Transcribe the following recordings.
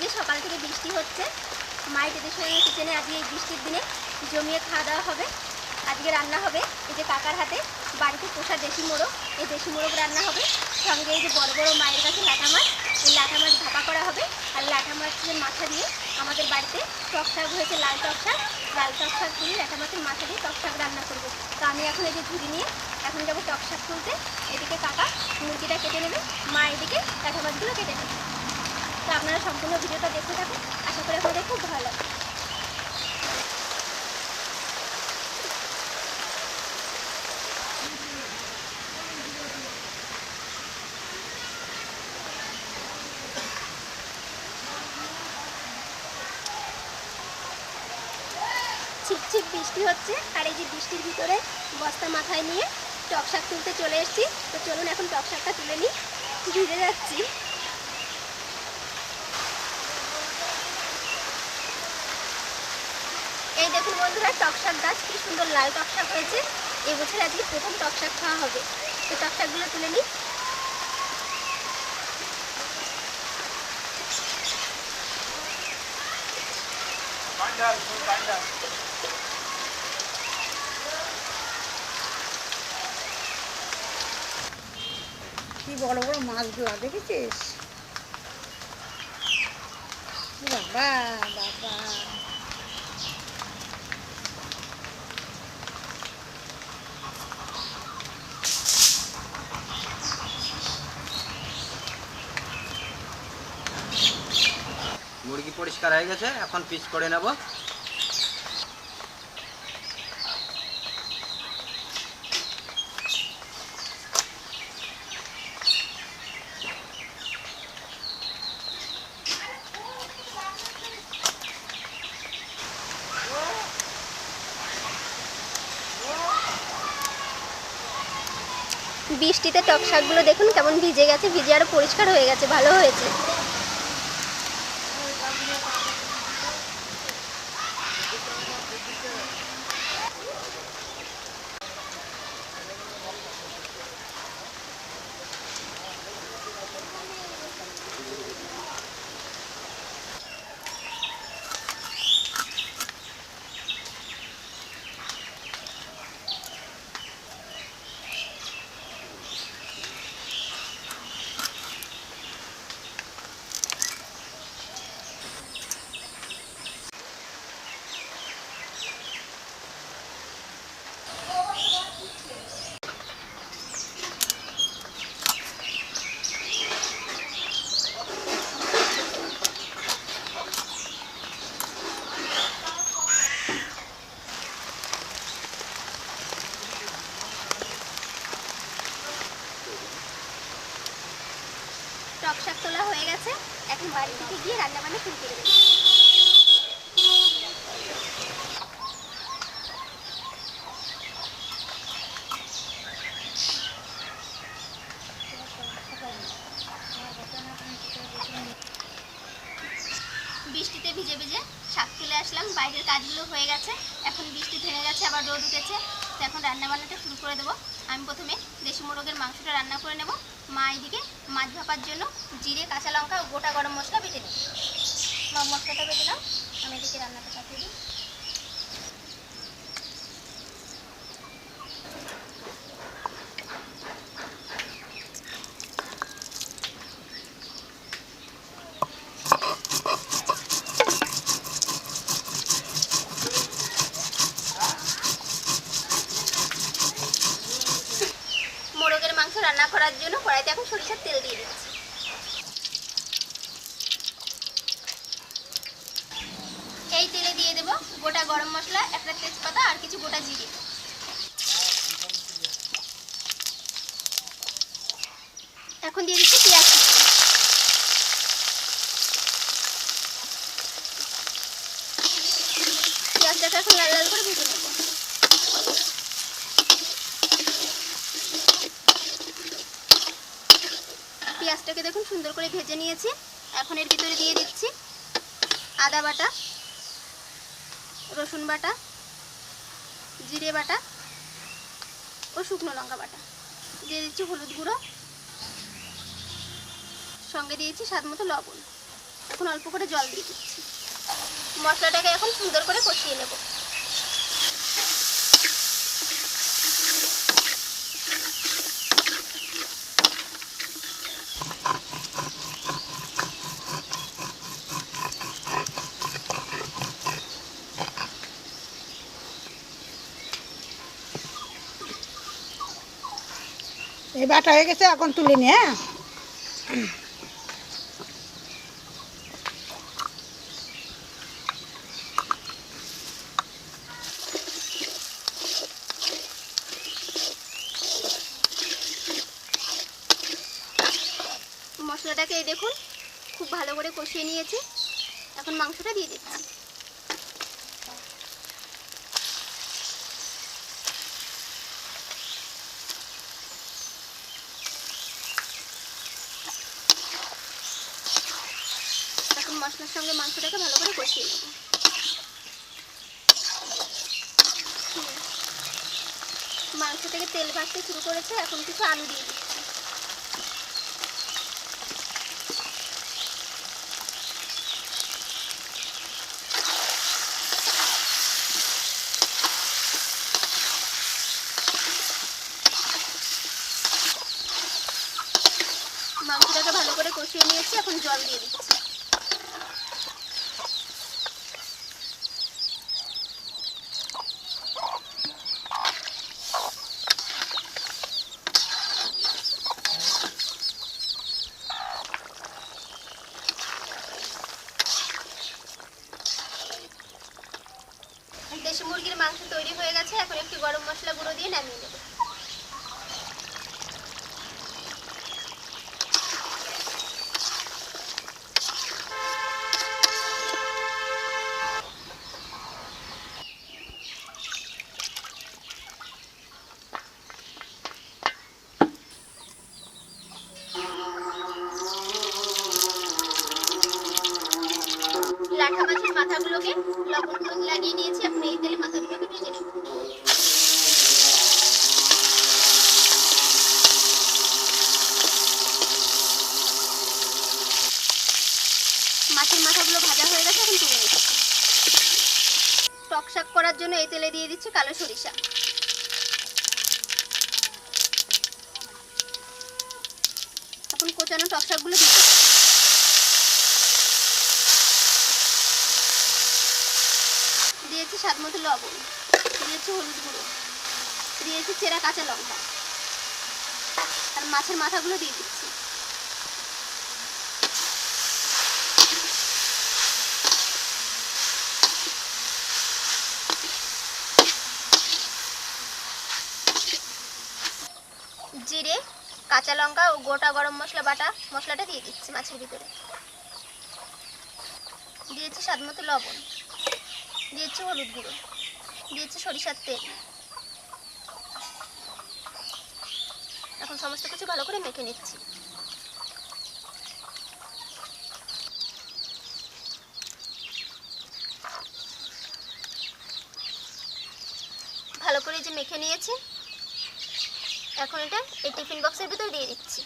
আজকে সকাল থেকে বৃষ্টি হচ্ছে। মায়ের এদের সঙ্গে কিচেনে আজকে এই বৃষ্টির দিনে জমিয়ে খাওয়া দাওয়া হবে। আজকে রান্না হবে এই যে কাকার হাতে বাড়িতে পোষা দেশি মোড়ক এই দেশি মোড়ক রান্না হবে। সঙ্গে এই যে বড় বড় মায়ের কাছে লাটা মাছ, এই লাটা মাছ ভাপা করা হবে। আর লাটা মাছের মাথা দিয়ে আমাদের বাড়িতে টক শাক হয়েছে, লাল টক শাক। লাল টক শাক দিয়ে লাটা মাছের মাথা দিয়ে টক শাক রান্না করব। তো আমি এখন এই যে ঝুড়ি নিয়ে এখন যাব টক শাক তুলতে। এদিকে কাকা মুরগিটা কেটে নেবে। মা এদিকে লাটা মাছগুলো কেটে নেবে। তো আপনারা সম্পূর্ণ ভিডিওটা দেখতে থাকুন। আশা করি আপনাদের খুব ভালো লাগবে। ছিপছিপ বৃষ্টি হচ্ছে, আর এই যে বৃষ্টির ভিতরে বস্তা মাথায় নিয়ে টক শাক তুলতে চলে এসেছি। তো চলুন এখন টক শাকটা তুলে নিই। ভিজে যাচ্ছি এই দেখুন বন্ধুরা টক শাক গাছ কি সুন্দর লাল টকশাক হয়েছে। এবছর আজকে প্রথম টক শাক খাওয়া হবে। তো টক শাকগুলো তুলে নিই। কি বড় বড় মাছগুলো, দেখেছিস? বাবা বাবা মুরগি পরিষ্কার হয়ে গেছে, এখন পিস করে নেব। বৃষ্টিতে টক শাকগুলো দেখুন কেমন ভিজে গেছে, ভিজে আরও পরিষ্কার হয়ে গেছে, ভালো হয়েছে। Thank you. টক শাক তোলা হয়ে গেছে। এখন বাড়ি থেকে গিয়ে রান্না বান্না শুরু করে বৃষ্টিতে ভিজে ভিজে শাক তুলে আসলাম। বাইরের কাজগুলো হয়ে গেছে। এখন বৃষ্টি থেমে গেছে, আবার রোদ উঠেছে। তো এখন রান্নাবান্নাটা শুরু করে দেবো। আমি প্রথমে দেশি মোরগের মাংসটা রান্না করে নেব। মা এদিকে মাছ ভাপার জন্য জিরে, কাঁচা লঙ্কা ও গোটা গরম মশলা বেটে নিই মশলাটা বেটে নাও, আমি এদিকে রান্নাটা চাপিয়ে দিই মোরগের মাংস রান্না করার জন্য কড়াইতে এখন সরিষার তেল দিয়ে দিচ্ছি। এই তেলে দিয়ে দেব গোটা গরম মশলা, একটা তেজপাতা আর কিছু গোটা জিরে। এখন দিয়ে দিচ্ছি পেঁয়াজ কুচি। পেঁয়াজটাকে এখন লাল লাল করে ভেজে নেব। পেঁয়াজটাকে দেখুন সুন্দর করে ভেজে নিয়েছি। এখন এর ভিতরে দিয়ে দিচ্ছি আদা বাটা, রসুন বাটা, জিরে বাটা ও শুকনো লঙ্কা বাটা। দিয়ে দিচ্ছি হলুদ গুঁড়ো। সঙ্গে দিয়েছি স্বাদ মতো লবণ। এখন অল্প করে জল দিয়ে দিচ্ছি। মশলাটাকে এখন সুন্দর করে কষিয়ে নেব। এই বাটা হয়ে গেছে, এখন তুলে নি হ্যাঁ? মশলাটাকে এই দেখুন, খুব ভালো করে কষিয়ে নিয়েছি। এখন মাংসটা দিয়ে দিচ্ছি এখন মশলার সঙ্গে মাংসটাকে ভালো করে কষিয়ে নেব। মাংস থেকে তেল ভাজতে শুরু করেছে, এখন কিছু আলু দিয়ে দিচ্ছি। মাংসটাকে ভালো করে কষিয়ে নিয়েছি, এখন জল দিয়ে দিচ্ছি। দেশি মুরগির মাংস তৈরি হয়ে গেছে এখন একটু গরম মশলা গুঁড়ো দিয়ে নামিয়ে নেব। লাঠা মাথাগুলোকে লবণ হলুদ লাগিয়ে নিয়েছি। এখন এই তেলে মাথাগুলোকে ভেজে নেব। মাছের মাথাগুলো ভাজা হয়ে গেছে, এখন তুলে নিচ্ছি। টক শাক করার জন্য এই তেলে দিয়ে দিচ্ছি কালো সরিষা। এখন কোচানো টক শাকগুলো দিয়ে দিচ্ছি দিয়েছি স্বাদ মতো লবণ, দিয়েছি হলুদ গুঁড়ো, দিয়েছি চেরা কাঁচা লঙ্কা, আর মাছের মাথাগুলো দিয়ে দিচ্ছি। জিরে, কাঁচা লঙ্কা ও গোটা গরম মশলা বাটা, মশলাটা দিয়ে দিচ্ছি মাছের ভিতরে। দিয়েছি স্বাদ মতো লবণ। দিয়েছি হলুদ গুঁড়ো। দিয়েছি সরিষার তেল। এখন সমস্ত কিছু ভালো করে মেখে নিচ্ছি। ভালো করে যে মেখে নিয়েছি। এখন এটা এই টিফিন বক্সের ভিতরে দিয়ে দিচ্ছি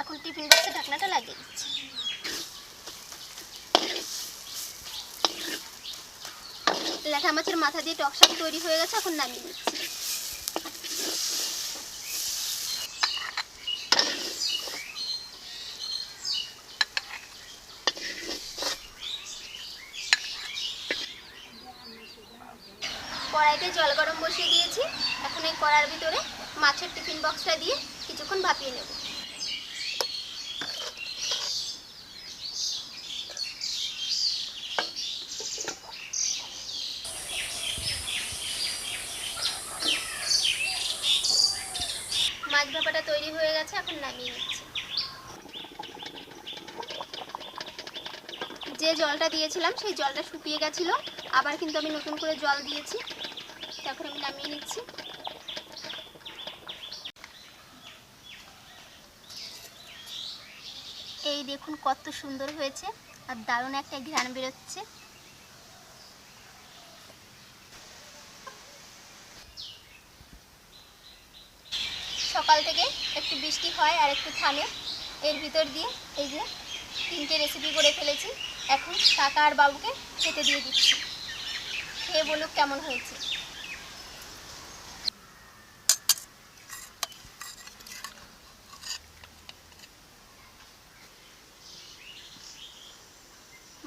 এখন টিফিন বক্সে ঢাকনাটা লাগিয়ে দিচ্ছি ল্যাঠা মাছের মাথা দিয়ে টক শাক তৈরি হয়ে গেছে, এখন নামিয়ে নিচ্ছি। কড়াইতে জল গরম বসিয়ে দিয়েছি। এখন এই কড়ার ভিতরে মাছের টিফিন বক্সটা দিয়ে কিছুক্ষণ ভাপিয়ে নেব। যে জলটা দিয়েছিলাম, সেই জলটা শুকিয়ে গেছিল। আবার কিন্তু আমি নতুন করে জল দিয়েছি। তখন আমি নামিয়ে নিচ্ছি। এই দেখুন কত সুন্দর হয়েছে। আর দারুণ একটা ঘ্রাণ বেরোচ্ছে। একটু থামে এর ভিতর দিয়ে এই যে তিনটে রেসিপি করে ফেলেছি। এখন কাকা আর বাবুকে খেতে দিয়ে দিচ্ছি। খেয়ে বলুক কেমন হয়েছে।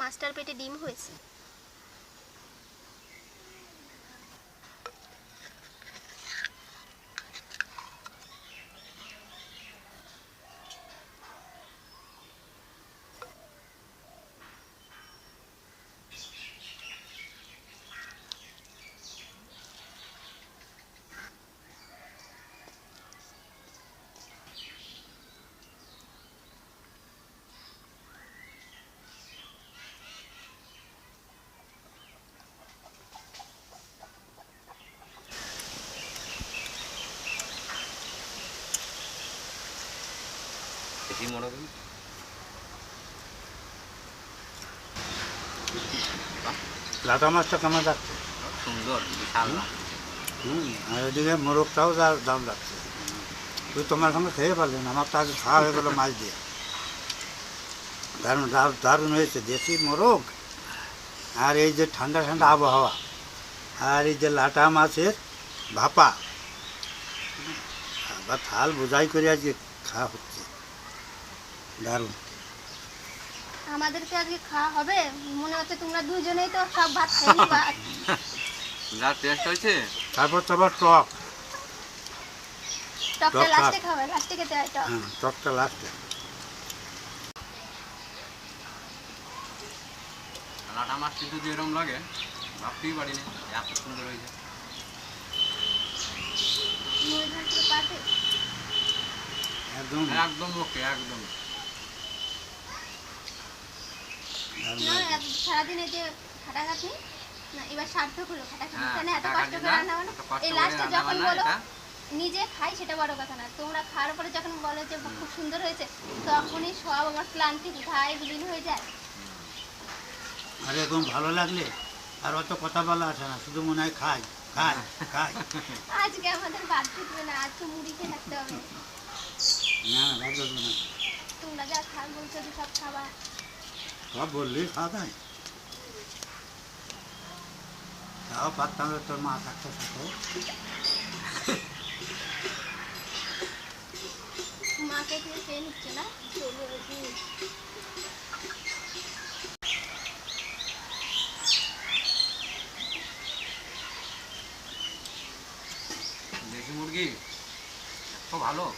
মাস্টার পেটে ডিম হয়েছে। মোড়ক লাটা মাছটা কেমন যাচ্ছে সুন্দর বিশাল হুম? আর এদিকে মোরগটাও তার দাম যাচ্ছে তুই তোমার সঙ্গে খেয়ে পারলি আমার তো আগে খাওয়া হয়ে গেলো মাছ দিয়ে। দারুণ দারুণ হয়েছে দেশি মোরগ আর এই যে ঠান্ডা ঠান্ডা আবহাওয়া আর এই যে লাটা মাছের ভাপা। বা থাল বোঝাই করে আজকে খাওয়া দারুণ। আমাদেরকে আজকে খাওয়া হবে। মনে হচ্ছে তোমরা দুজনেই তো সব ভাত খেয়ে নিবা যা টেস্ট হয়েছে। তারপর তো আবার টক। টকটা লাস্টে খাবে লাস্টে খেতে হয় টক। হ্যাঁ টকটা লাস্টে লাটা মাছ কিন্তু যেরকম লাগে ভাবতেই পারিনি এত সুন্দর হয়েছে। একদম। একদম ওকে একদম দারুণ না লাগছে। এত- সারাদিন এই যে খাটাখাটি না এবার সার্থক হলো খাটাখাটি হ্যাঁ, এত কষ্ট করে রান্না বান্না? এই লাস্টে যখন বলো নিজে খাই সেটা বড় কথা না। তোমরা খাওয়ার পরে যখন বলো যে খুব সুন্দর হয়েছে তখনই সব আমার ক্লান্তি ঘায় বিলীন হয়ে যায়। আর এরকম ভালো লাগলে আর অত কথা বলা আসে না শুধু মনে হয় খাই খাই খাই। আজকে আমাদের বাদ থাকবে না আজকে মুড়ি খেয়ে থাকতে হবে। না না ধরবে না। তোমরা যা খান বলছো সব খাবার। সব বললেই খাওয়া যায়। তাও পারতাম তোর মা থাকতো সাথে মাকে খেয়ে খেয়ে নিচ্ছে না? দেশি মুরগি? এত ভালো।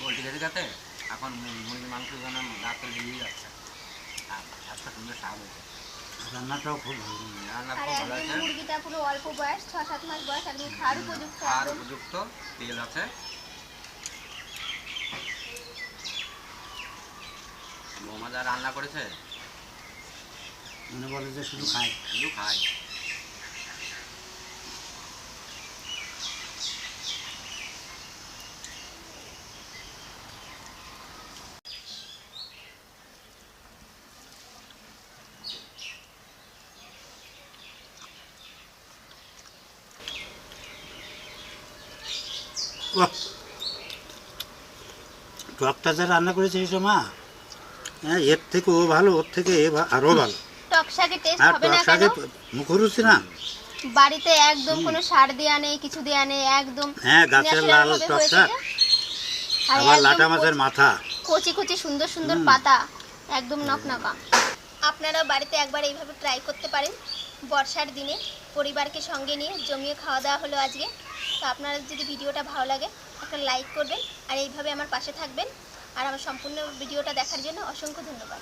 পোলট্রি খেতে খেতে? এখন মু- মুরগির মাংস যেন রাতে বেরিয়ে যাচ্ছে। আর এত সুন্দর স্বাদ হয়েছে রান্নাটাও খুব ভালো রান্না আর খুব ভালো আছে মুরগিটা পুরো অল্প বয়স ছ সাত মাস বয়স একদম খাওয়ার উপযুক্ত আর উপযুক্ত তেল আছে বৌমা যা রান্না করেছে মনে বলে যে শুধু খায়। শুধু খাই টকটা যা রান্না করেছিস মা হ্যাঁ এর থেকে ও ভালো ওর থেকে এ আরও ভালো। টক শাকের টেস্ট আর হবে টক না কেন? শাকে মুখরুচি না? বাড়িতে একদম কোনো সার দেয়া নেই কিছু দেয়া নেই একদম হ্যাঁ গাছের লাল টক শাক। আবার লাটা মাছের মাথা। কচি কচি সুন্দর সুন্দর। পাতা একদম নকনকা আপনারা বাড়িতে একবার এইভাবে ট্রাই করতে পারেন। বর্ষার দিনে পরিবারকে সঙ্গে নিয়ে জমিয়ে খাওয়া দাওয়া হলো আজকে। তো আপনারা যদি ভিডিওটা ভালো লাগে, একটা লাইক করবেন। আর এইভাবে আমার পাশে থাকবেন। আর আমার সম্পূর্ণ ভিডিওটা দেখার জন্য অসংখ্য ধন্যবাদ।